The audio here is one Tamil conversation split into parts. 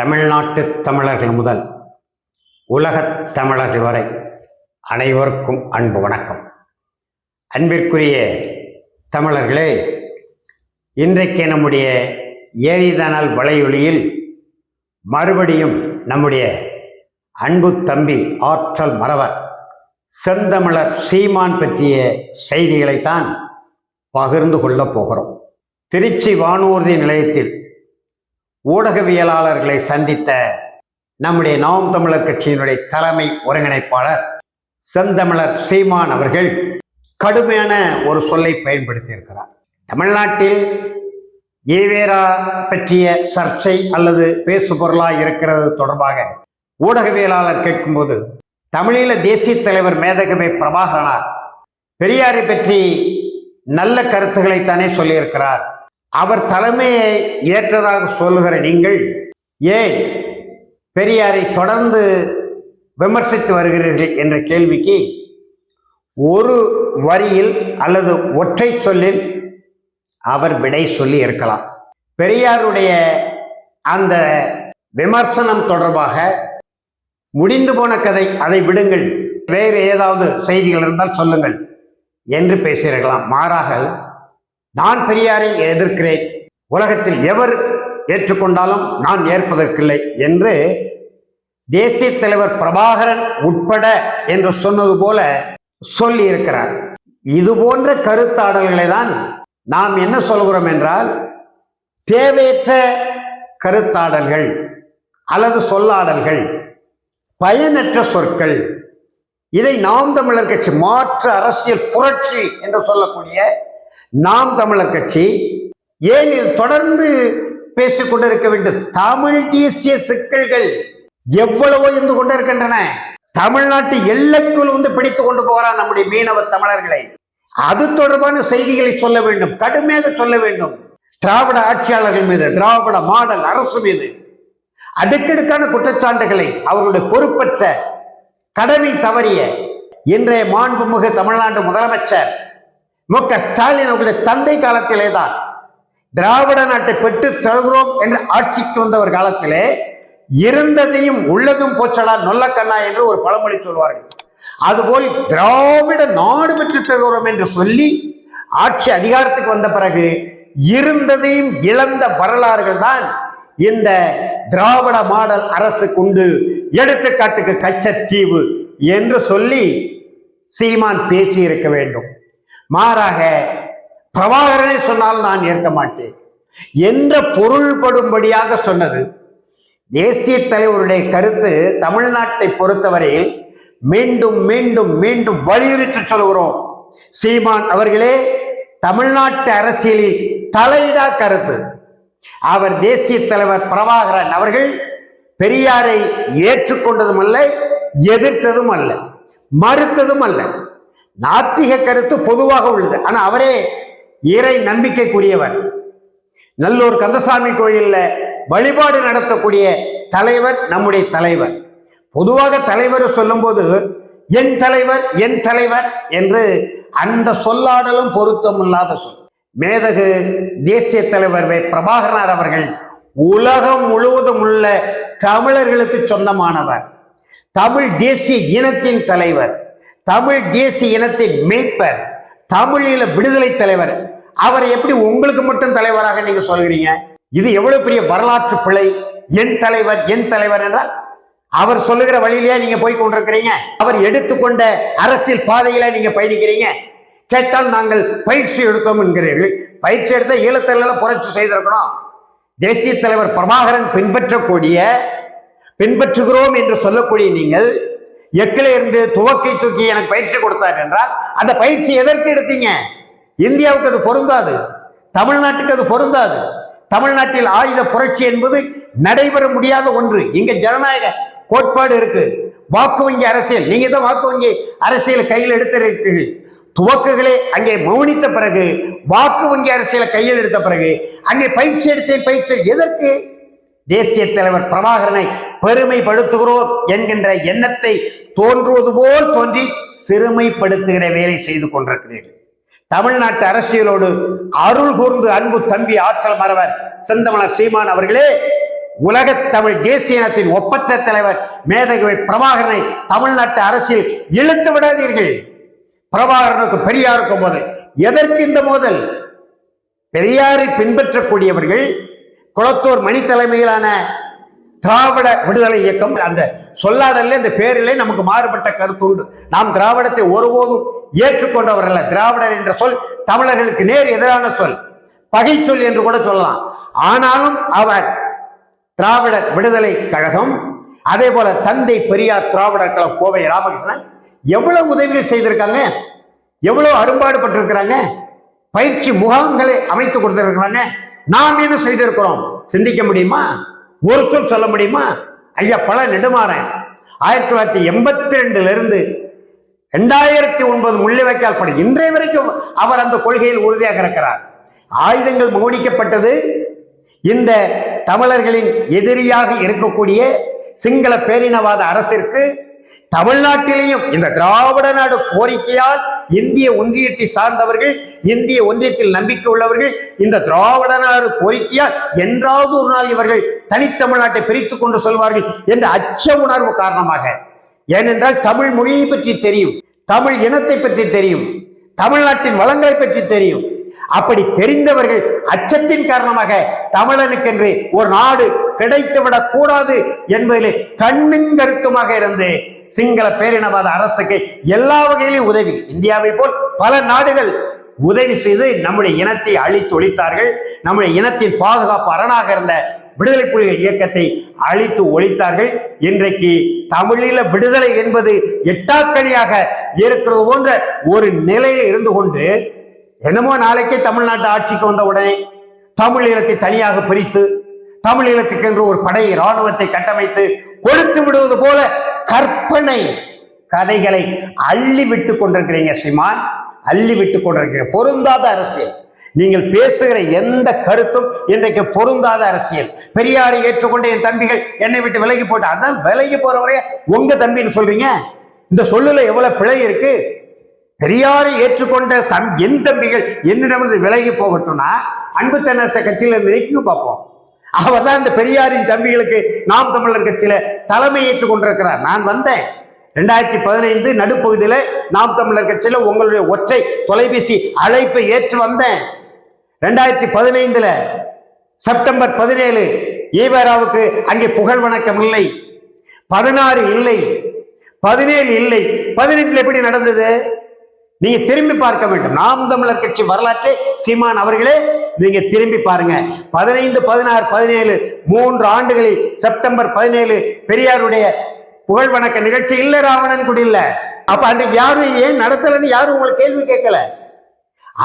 தமிழ்நாட்டு தமிழர்கள் முதல் உலகத் தமிழர்கள் வரை அனைவருக்கும் அன்பு வணக்கம். அன்பிற்குரிய தமிழர்களே இன்றைக்கு நம்முடைய ஏரிதனால் வலையொலியில் மறுபடியும் நம்முடைய அன்பு தம்பி ஆற்றல் மறவர் செந்தமிழர் சீமான் பற்றிய செய்திகளைத்தான் பகிர்ந்து கொள்ளப் போகிறோம். திருச்சி வானூர்தி நிலையத்தில் ஊடகவியலாளர்களை சந்தித்த நம்முடைய நாம் தமிழர் கட்சியினுடைய தலைமை ஒருங்கிணைப்பாளர் செந்தமிழர் சீமான் அவர்கள் கடுமையான ஒரு சொல்லை பயன்படுத்தியிருக்கிறார். தமிழ்நாட்டில் ஈவேரா பற்றிய சர்ச்சை அல்லது பேசு பொருளாக இருக்கிறது தொடர்பாக ஊடகவியலாளர் கேட்கும்போது தமிழீழ தேசிய தலைவர் மேதகமே பிரபாகரனார் பெரியாரை பற்றி நல்ல கருத்துக்களைத்தானே சொல்லியிருக்கிறார். அவர் தலைமையை ஏற்றதாக சொல்லுகிற நீங்கள் ஏன் பெரியாரை தொடர்ந்து விமர்சித்து வருகிறீர்கள் என்ற கேள்விக்கு ஒரு வரியில் அல்லது ஒற்றை சொல்லில் அவர் விடை சொல்லி இருக்கலாம். பெரியாருடைய அந்த விமர்சனம் தொடர்பாக முடிந்து போன கதை அதை விடுங்கள். வேறு ஏதாவது செய்திகள் இருந்தால் சொல்லுங்கள் என்று பேசியிருக்கலாம். மாறாக நான் பெரியாரை எதிர்க்கிறேன். உலகத்தில் எவர் ஏற்றுக்கொண்டாலும் நான் ஏற்பதற்கில்லை என்று தேசிய தலைவர் பிரபாகரன் உட்பட என்று சொன்னது போல சொல்லி இருக்கிறார் இது போன்ற கருத்தாடல்களை தான் நாம் என்ன சொல்கிறோம் என்றால் தேவையற்ற கருத்தாடல்கள் அல்லது சொல்லாடல்கள் பயனற்ற சொற்கள் இதை நாம் தமிழர் கட்சி மாற்று அரசியல் புரட்சி என்று சொல்லக்கூடிய நாம் தமிழர் கட்சி ஏன் இது தொடர்ந்து பேசிக் கொண்டிருக்க வேண்டும். தமிழ் தேசிய சிக்கல்கள் எவ்வளவோ இருந்து கொண்டிருக்கின்றன. தமிழ்நாட்டு எல்லைக்குள் வந்து பிடித்துக் கொண்டு போகிறான் நம்முடைய மீனவ தமிழர்களை. அது தொடர்பான செய்திகளை சொல்ல வேண்டும். கடுமையாக சொல்ல வேண்டும். திராவிட ஆட்சியாளர்கள் மீது திராவிட மாடல் அரசு மீது அடுக்கடுக்கான குற்றச்சாட்டுகளை அவர்களுடைய பொறுப்பற்ற கடமை தவறிய இன்றைய மாண்புமிகு தமிழ்நாடு முதலமைச்சர் மு க ஸ்டாலின் அவர்களுடைய தந்தை காலத்திலே தான் திராவிட நாட்டை பெற்று தருகிறோம் என்று ஆட்சிக்கு வந்தவர் காலத்திலே இருந்ததையும் உள்ளதும் போச்சடா நொல்லக்கண்ணா என்று ஒரு பழமொழி சொல்வார்கள். அதுபோல் திராவிட நாடு பெற்று தருகிறோம் என்று சொல்லி ஆட்சி அதிகாரத்துக்கு வந்த பிறகு இருந்ததையும் இழந்த வரலாறுகள் தான் இந்த திராவிட மாடல் அரசு கொண்டு எடுத்துக்காட்டுக்கு கச்சத்தீவு என்று சொல்லி சீமான் பேசி இருக்க வேண்டும். மாறாக பிரபாகரனை சொன்னால் நான் ஏற்க மாட்டேன் என்ற பொருள்படும்படியாக சொன்னது. தேசிய தலைவருடைய கருத்து தமிழ்நாட்டை பொறுத்தவரையில் மீண்டும் மீண்டும் மீண்டும் வலியுறுத்தி சொல்கிறோம். சீமான் அவர்களே தமிழ்நாட்டு அரசியலில் தலையிடா கருத்து. அவர் தேசிய தலைவர் பிரபாகரன் அவர்கள் பெரியாரை ஏற்றுக்கொண்டதும் அல்ல எதிர்த்ததும் அல்ல மறுத்ததும் அல்ல. நாத்திக கருத்து பொதுவாக உள்ளது. ஆனால் அவரே இறை நம்பிக்கைக்குரியவர். நல்லூர் கந்தசாமி கோயிலில் வழிபாடு நடத்தக்கூடிய தலைவர் நம்முடைய தலைவர். பொதுவாக தலைவர் சொல்லும்போது என் தலைவர் என் தலைவர் என்று அந்த சொல்லாடலும் பொருத்தமில்லாத சொல். மேதகு தேசிய தலைவர் வே. பிரபாகரனார் அவர்கள் உலகம் முழுவதும் உள்ள தமிழர்களுக்கு சொந்தமானவர். தமிழ் தேசிய இனத்தின் தலைவர். தமிழ் தேசிய இனத்தின் மீட்பர் தமிழீழ விடுதலை தலைவர். அவரை எப்படி உங்களுக்கு மட்டும் தலைவராக நீங்க சொல்கிறீங்க இது எவ்வளவு பெரிய வரலாற்று பிழை? என் தலைவர் என் தலைவர் என்றால் அவர் சொல்லுகிற வழியிலேயே நீங்க போய் கொண்டிருக்கிறீங்க. அவர் எடுத்துக்கொண்ட அரசியல் பாதையில நீங்க பயணிக்கிறீங்க. கேட்டால் நாங்கள் பயிற்சி எடுத்தோம் என்கிறீர்கள். பயிற்சி எடுத்த ஈழத்தெல்லாம் புரட்சி செய்திருக்கணும் தேசிய தலைவர் பிரபாகரன் பின்பற்றக்கூடிய பின்பற்றுகிறோம் என்று சொல்லக்கூடிய நீங்கள் எக்கில இருந்து துவக்கை தூக்கி எனக்கு பயிற்சி கொடுத்தார் என்றால் அந்த பயிற்சி எதற்கு எடுத்தீங்க? இந்தியாவுக்கு அது பொருந்தாது. தமிழ்நாட்டுக்கு அது பொருந்தாது. தமிழ்நாட்டில் ஆயுத புரட்சி என்பது நடைபெற முடியாத ஒன்று. இங்க ஜனநாயக கோட்பாடு இருக்கு. வாக்கு வங்கி அரசியல். நீங்க தான் வாக்கு வங்கி அரசியல் கையில் எடுத்திருக்கிறீர்கள் துவக்குகளை அங்கே மௌனித்த பிறகு வாக்கு வங்கி அரசியலை கையில் எடுத்த பிறகு அங்கே பயிற்சி எடுத்தேன் பயிற்சி எதற்கு? தேசிய தலைவர் பிரபாகரனை பெருமைப்படுத்துகிறோம் என்கின்ற எண்ணத்தை தோன்றுவது போல் தோன்றி சிறுமைப்படுத்துகிற வேலை செய்து கொண்டிருக்கிறீர்கள் தமிழ்நாட்டு அரசியலோடு அருள் கூர்ந்து அன்பு தம்பி ஆற்றல் மறவர் செந்தமலர் சீமான் அவர்களே உலகத்தமிழ் தேசிய இனத்தின் ஒப்பற்ற தலைவர் மேதகவை பிரபாகரனை தமிழ்நாட்டு அரசியல் இழுத்து விடாதீர்கள். பிரபாகரனுக்கு பெரியாருக்கும் போது எதற்கு இந்த மோதல்? பெரியாரை பின்பற்றக்கூடியவர்கள் குளத்தூர் மணி தலைமையிலான திராவிட விடுதலை இயக்கம். அந்த சொல்லாடல்ல இந்த பேரிலே நமக்கு மாறுபட்ட கருத்து உண்டு. நாம் திராவிடத்தை ஒருபோதும் ஏற்றுக்கொண்டவர்கள் திராவிடர் என்ற சொல் தமிழர்களுக்கு நேர் எதிரான சொல். பகை சொல் என்று கூட சொல்லலாம். ஆனாலும் அவர் திராவிடர் விடுதலை கழகம் அதே போல தந்தை பெரியார் திராவிடர் கழகம் கோவை ராமகிருஷ்ணன் எவ்வளவு உதவிகள் செய்திருக்காங்க? எவ்வளவு அரும்பாடுபட்டிருக்கிறாங்க? பயிற்சி முகாம்களை அமைத்து கொடுத்திருக்கிறாங்க? நாம் என்ன செய்திருக்கிறோம்? சிந்திக்க முடியுமா? ஒரு சொல் சொல்ல முடியுமா? ஐயா பல நெடுமாறன். ஆயிரத்தி தொள்ளாயிரத்தி எண்பத்தி ரெண்டுல இருந்து ரெண்டாயிரத்தி ஒன்பது முள்ளிவைக்கால் படம் இன்றைய வரைக்கும் அவர் அந்த கொள்கையில் உறுதியாக இருக்கிறார். ஆயுதங்கள் மௌனிக்கப்பட்டது இந்த தமிழர்களின் எதிரியாக இருக்கக்கூடிய சிங்கள பேரினவாத அரசிற்கு தமிழ்நாட்டிலேயும் இந்த திராவிட நாடு கோரிக்கையால் இந்திய ஒன்றியத்தை சார்ந்தவர்கள் இந்திய ஒன்றியத்தில் நம்பிக்கை உள்ளவர்கள் இந்த திராவிட நாடு கோரிக்கையால் என்றாவது ஒரு நாள் இவர்கள் தனித்தமிழ்நாட்டை பிரித்துக் கொண்டு சொல்வார்கள் என்ற அச்ச உணர்வு காரணமாக. ஏனென்றால் தமிழ் மொழியை பற்றி தெரியும் தமிழ் இனத்தை பற்றி தெரியும் தமிழ்நாட்டின் வளங்களை பற்றி தெரியும். அப்படி தெரிந்தவர்கள் அச்சத்தின் காரணமாக தமிழனுக்கென்று ஒரு நாடு கிடைத்துவிடக் கூடாது என்பதிலே கண்ணுங்கருத்துமாக இருந்து சிங்கள பேரினவாத அரசுக்கு எல்லா வகையிலும் உதவி. இந்தியாவை போல் பல நாடுகள் உதவி செய்து நம்முடைய இனத்தை அழித்து ஒழித்தார்கள். நம்முடைய இனத்தின் பாதுகாப்பு அரணாக இருந்த விடுதலை புலிகள் இயக்கத்தை அழித்து ஒழித்தார்கள். இன்றைக்கு தமிழில விடுதலை என்பது எட்டாக்கணியாக இருக்கிறது போன்ற ஒரு நிலையில் இருந்து கொண்டு என்னமோ நாளைக்கே தமிழ்நாட்டு ஆட்சிக்கு வந்த உடனே தமிழ் இனத்தை தனியாக பிரித்து தமிழ் இனத்துக்கென்று ஒரு படை இராணுவத்தை கட்டமைத்து கொடுத்து விடுவது போல கற்பனை கதைகளை அள்ளி விட்டு கொண்டிருக்கிறீங்க ஸ்ரீமான். அள்ளி விட்டு கொண்டிருக்கிறீங்க. பொருந்தாத அரசியல். நீங்கள் பேசுகிற எந்த கருத்தும் இன்றைக்கு பொருந்தாத அரசியல். பெரியாரை ஏற்றுக்கொண்ட என் தம்பிகள் என்னை விட்டு விலகி போட்டு அதான் விலகி போறவரைய உங்க தம்பின்னு சொல்றீங்க. இந்த சொல்லுல எவ்வளவு பிழை இருக்கு? பெரியாரை ஏற்றுக்கொண்ட தம் என் தம்பிகள் என்னிடமிருந்து விலகி போகட்டும்னா அன்பு தென்னரச கட்சியில நினைக்க பார்ப்போம் அவர் தான் இந்த பெரியாரின் தம்பிகளுக்கு நாம் தமிழர் கட்சியில தலைமை ஏற்றுக் கொண்டிருக்கிறார். நான் வந்தேன். ரெண்டாயிரத்தி பதினைந்து நடுப்பகுதியில் நாம் தமிழர் கட்சியில உங்களுடைய ஒற்றை தொலைபேசி அழைப்பை ஏற்று வந்தேன். ரெண்டாயிரத்தி பதினைந்துல செப்டம்பர் பதினேழு ஈவராவுக்கு அங்கே புகழ் வணக்கம் இல்லை. பதினாறு இல்லை. பதினேழு இல்லை. பதினெட்டுல எப்படி நடந்தது? நீங்க திரும்பி பார்க்க வேண்டும். நாம் தமிழர் கட்சி வரலாற்றை சீமான் அவர்களே நீங்க திரும்பி பாருங்க. பதினைந்து பதினாறு பதினேழு மூன்று ஆண்டுகளில் செப்டம்பர் பதினேழு பெரியாருடைய புகழ் வணக்க நிகழ்ச்சி இல்ல ராவணன் கூட இல்ல. அப்ப அன்றைக்கு யாரும் ஏன் நடத்தலன்னு யாரும் உங்களுக்கு கேள்வி கேட்கல?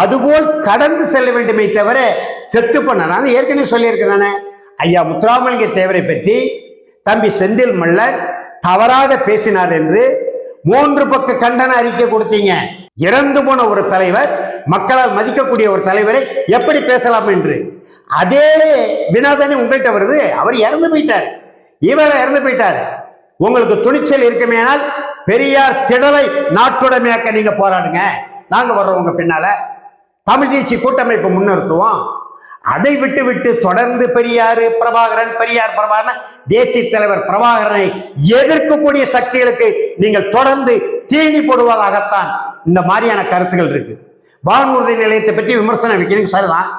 அதுபோல் கடந்து செல்ல வேண்டுமே தவிர செத்து பண்ண நான் ஏற்கனவே சொல்லியிருக்கேன் நானே. ஐயா முத்துராமலிங்க தேவரை பற்றி தம்பி செந்தில் மல்லர் தவறாக பேசினார் என்று மூன்று பக்க கண்டன அறிக்கை கொடுத்தீங்க. இறந்து போன ஒரு தலைவர் மக்களால் மதிக்கக்கூடிய ஒரு தலைவரை எப்படி பேசலாம் என்று? அதே வினாதானே உங்கள்கிட்ட வருது அவர் இறந்து போயிட்டார். இவர் இறந்து போயிட்டார். உங்களுக்கு துணிச்சல் இருக்குமேனால் பெரியார் திடலை நாட்டுடைமையாக்க நீங்க போராடுங்க. நாங்க வர்றோம் உங்க பின்னால. தமிழ் தேசிய கூட்டமைப்பு முன்னிறுத்துவோம். அதை விட்டு விட்டு தொடர்ந்து பெரியார் பிரபாகரன் பெரியார் பிரபாகரன் தேசிய தலைவர் பிரபாகரனை எதிர்க்கக்கூடிய சக்திகளுக்கு நீங்கள் தொடர்ந்து தீனி போடுவதாகத்தான் இந்த மாதிரியான கருத்துகள் இருக்கு. வானூர்தி நிலையத்தை பற்றி விமர்சனம் வைக்கிறீங்க சரிதான்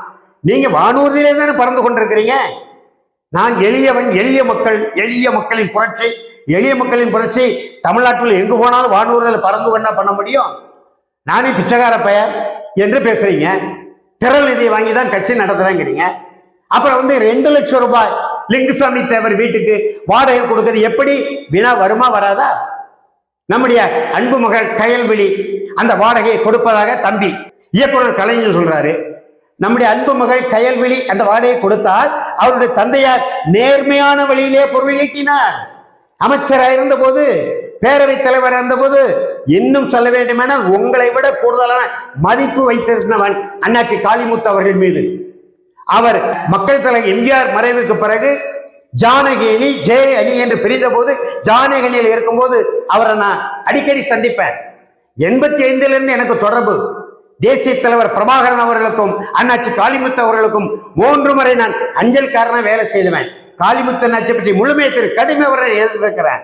நீங்க வானூர்தியிலே தானே பறந்து கொண்டிருக்கிறீங்க? நான் எளியவன் எளிய மக்கள் எளிய மக்களின் புரட்சி எளிய மக்களின் புரட்சி தமிழ்நாட்டில் எங்கு போனாலும் வானூர்தியில் பறந்து கொண்டா பண்ண முடியும்? நானே பிச்சைக்கார பெயர் என்று பேசுறீங்க. திரள் நிதியை வாங்கி தான் கட்சி நடத்துறேங்கிறீங்க. அப்புறம் வந்து ரெண்டு லட்சம் ரூபாய் லிங்குசாமி தேவர் வீட்டுக்கு வாடகை கொடுக்கறது எப்படி? வினா வருமா வராதா? நம்முடைய அன்பு மகள் கயல்விழி அந்த வாடகையை கொடுப்பதாக தம்பி இயக்குனர் கலைஞர் சொல்றாரு. நம்முடைய அன்பு மகள் கயல்விழி அந்த வாடகையை கொடுத்தால் அவருடைய தந்தையார் நேர்மையான வழியிலே பொருள் ஈட்டினார் அமைச்சராக இருந்தபோது பேரவைத் தலைவர் இருந்தபோது இன்னும் சொல்ல வேண்டுமானால் உங்களை விட கூடுதலான மதிப்பு வைத்திருந்தவன் அண்ணாச்சி காளிமுத்து அவர்கள் மீது. அவர் மக்கள் தலைவர் எம்ஜிஆர் மறைவுக்கு பிறகு ஜானகி அணி ஜெய அணி என்று பிரிந்த போது ஜானகி அணியில் இருக்கும்போது அவரை நான் அடிக்கடி சந்திப்பேன். எண்பத்தி ஐந்திலிருந்து எனக்கு தொடர்பு. தேசிய தலைவர் பிரபாகரன் அவர்களுக்கும் அண்ணாச்சி காளிமுத்து அவர்களுக்கும் மூன்று முறை நான் அஞ்சல்காரனா வேலை செய்துவேன் காளிமுத்து அண்ணாச்சி பற்றி முழுமையை திரு கடுமை அவரை எழுதியிருக்கிறேன்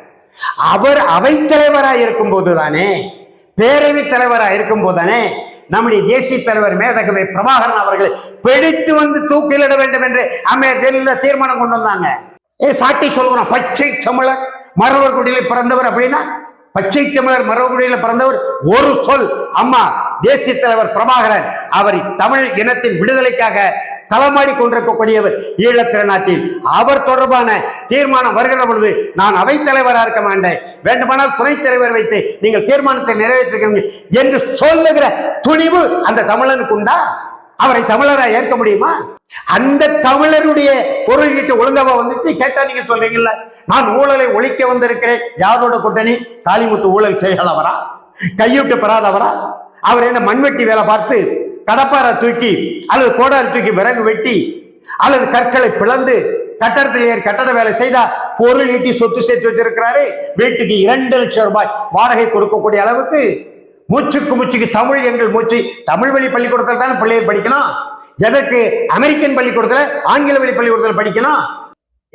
அவர் அவைத்தலைவராக இருக்கும் போதுதானே பேரவை தலைவராக இருக்கும் போதுதானே நம்முடைய தேசிய தலைவர் மேதகவை பிரபாகரன் அவர்களை பிடித்து வந்து தூக்கிலிட வேண்டும் என்று அம்மையார் தீர்மானம் கொண்டு வந்தாங்க. ஏ சாட்டி சொல்லுவோம் பச்சை தமிழர் மரவர் குடியில் பிறந்தவர் அப்படின்னா பச்சை தமிழர் மரபுடியில் பிறந்தவர் ஒரு சொல். அம்மா தேசிய தலைவர் பிரபாகரன் அவர் தமிழ் இனத்தின் விடுதலைக்காக களமாடி கொண்டிருக்கக்கூடியவர் ஈழத்திருநாட்டில். அவர் தொடர்பான தீர்மானம் வருகிற பொழுது நான் அவைத்தலைவராக இருக்க மாட்டேன். வேண்டுமானால் துணைத் தலைவர் வைத்து நீங்கள் தீர்மானத்தை நிறைவேற்றுகிறீங்க என்று சொல்லுகிற துணிவு அந்த தமிழனுக்கு உண்டா? அவரை தமிழரா ஏற்க முடியுமா? அந்த தமிழருடைய பொருள் ஈட்டு ஒழுங்கவா வந்துச்சு. கேட்டா நீங்க சொல்றீங்கல்ல. நான் ஊழலை ஒழிக்க வந்திருக்கிறேன். யாரோட கூட்டணி? காளிமுத்து ஊழல் செய்யாதவரா? கையூட்டு பெறாதவரா? அவர் என்ன மண்வெட்டி வேலை பார்த்து கடப்பாரை தூக்கி அல்லது கோடாரி தூக்கி விறகு வெட்டி அல்லது கற்களை பிளந்து கட்டடத்தில் ஏறி கட்டட வேலை செய்தா பொருள் ஈட்டி சொத்து சேர்த்து வச்சிருக்கிறாரு. வீட்டுக்கு இரண்டு லட்சம் ரூபாய் வாடகை கொடுக்கக்கூடிய அளவுக்கு மூச்சுக்கு மூச்சுக்கு தமிழ் எங்கள் மூச்சு. தமிழ் வழி பள்ளிக்கூடத்தில் தானே பிள்ளைகள் படிக்கணும்? எதற்கு? அமெரிக்கன் பள்ளிக்கூடத்தில் ஆங்கில வழி பள்ளிக்கூடத்தில் படிக்கணும்?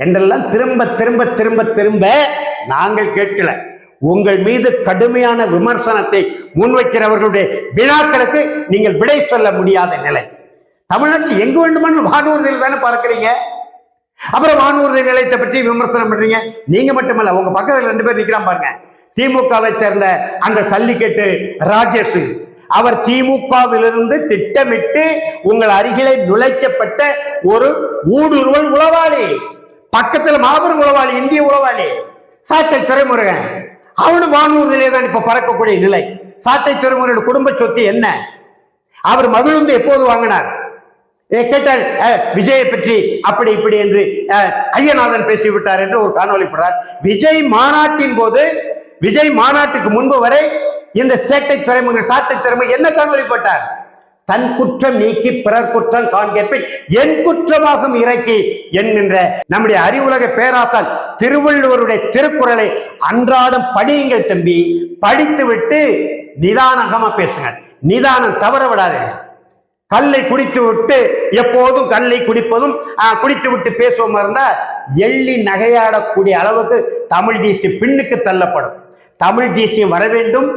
என்றெல்லாம் திரும்ப திரும்ப திரும்ப திரும்ப நாங்கள் கேட்கல. உங்கள் மீது கடுமையான விமர்சனத்தை முன்வைக்கிறவர்களுடைய வினாக்களுக்கு நீங்கள் விடை சொல்ல முடியாத நிலை. தமிழ்நாட்டில் எங்கு வேண்டுமானாலும் வானூர்தியில் தானே பார்க்குறீங்க? அப்புறம் வானூர்தி நிலையத்தை பற்றி விமர்சனம் பண்றீங்க? நீங்க மட்டுமல்ல உங்க பக்கத்தில் ரெண்டு பேர் நிற்கிறான் பாருங்க. திமுகவை சேர்ந்த அந்த சல்லிக்கட்டு ராஜேஷ். அவர் திமுகவிலிருந்து திட்டமிட்டு உங்கள் அருகிலே நுழைக்கப்பட்ட ஒரு ஊடுருவல் உளவாளி. பக்கத்துல மாபெரும் உளவாளி இந்திய உளவாளி. சாட்டை துறைமுருகன். அவனு வானூரிலே தான் இப்ப பறக்கக்கூடிய நிலை. சாட்டை துறைமுருகன் குடும்ப சொத்து என்ன? அவர் மகிழ்ந்து எப்போது வாங்கினார்? ஏ, கேட்டார் விஜயை பற்றி அப்படி இப்படி என்று ஐயநாதன் பேசிவிட்டார் என்று ஒரு காணொலி போடுறார். விஜய் மாநாட்டின் போது விஜய் மாநாட்டுக்கு முன்பு வரை இந்த சேட்டை துறைமுக சாட்டை துறைமுக என்ன காணொலி போட்டார்? தன் குற்றம் நீக்கி பிறர் குற்றம் காண்கேற்பின் என் குற்றமாகும் இறக்கி என்கின்ற நம்முடைய அறிவுலக பேராசால் திருவள்ளுவருடைய திருக்குறளை அன்றாடம் படியுங்கள் தம்பி. படித்துவிட்டு நிதானகமா பேசுங்க நிதானம் தவற விடாதீங்க கல்லை குடித்து விட்டு எப்போதும் கல்லை குடிப்பதும் ஆஹ், குடித்து விட்டு பேசுவோம் இருந்தா எள்ளி நகையாடக்கூடிய அளவுக்கு தமிழ் தேசிய பின்னுக்கு தள்ளப்படும். தமிழ் தேசியம் வர வேண்டும்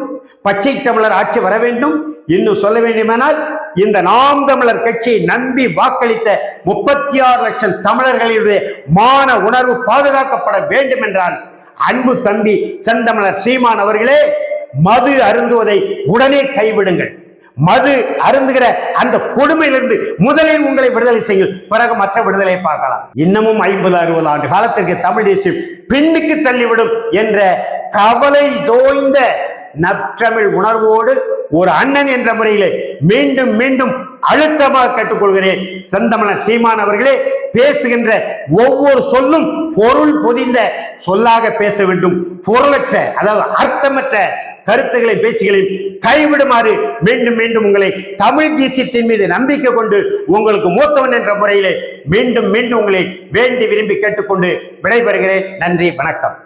பச்சை தமிழர் ஆட்சி வர வேண்டும். இன்னும் சொல்ல வேண்டுமானால் இந்த நாம் தமிழர் கட்சியை நம்பி வாக்களித்த முப்பத்தி ஆறு லட்சம் தமிழர்களுடைய மான உணர்வு பாதுகாக்கப்பட வேண்டும் என்றால் அன்பு தம்பி செந்தமிழர் சீமான் அவர்களே மது அருந்துவதை உடனே கைவிடுங்கள். மது அருந்துகிற அந்த கொடுமையிலிருந்து முதலில் உங்களை விடுதலை செய்யும் பிறகு மற்ற விடுதலையை பார்க்கலாம். இன்னமும் ஐம்பது அறுபது ஆண்டு காலத்திற்கு தமிழ் தேசியம் பின்னுக்கு தள்ளிவிடும் என்ற கவலை தோய்ந்த நற்றமிழ் உணர்வோடு ஒரு அண்ணன் என்ற முறையிலே மீண்டும் மீண்டும் அழுத்தமாக கேட்டுக்கொள்கிறேன். செந்தமலன் சீமான் அவர்களே பேசுகின்ற ஒவ்வொரு சொல்லும் பொருள் பொதிந்த சொல்லாக பேச வேண்டும். பொருளற்ற அதாவது அர்த்தமற்ற கருத்துக்களை பேச்சுகளையும் கைவிடுமாறு மீண்டும் மீண்டும் உங்களை தமிழ் தேசியத்தின் மீது நம்பிக்கை கொண்டு உங்களுக்கு மூத்தவன் என்ற முறையிலே மீண்டும் மீண்டும் உங்களை வேண்டி விரும்பி கேட்டுக்கொண்டு விடைபெறுகிறேன். நன்றி வணக்கம்.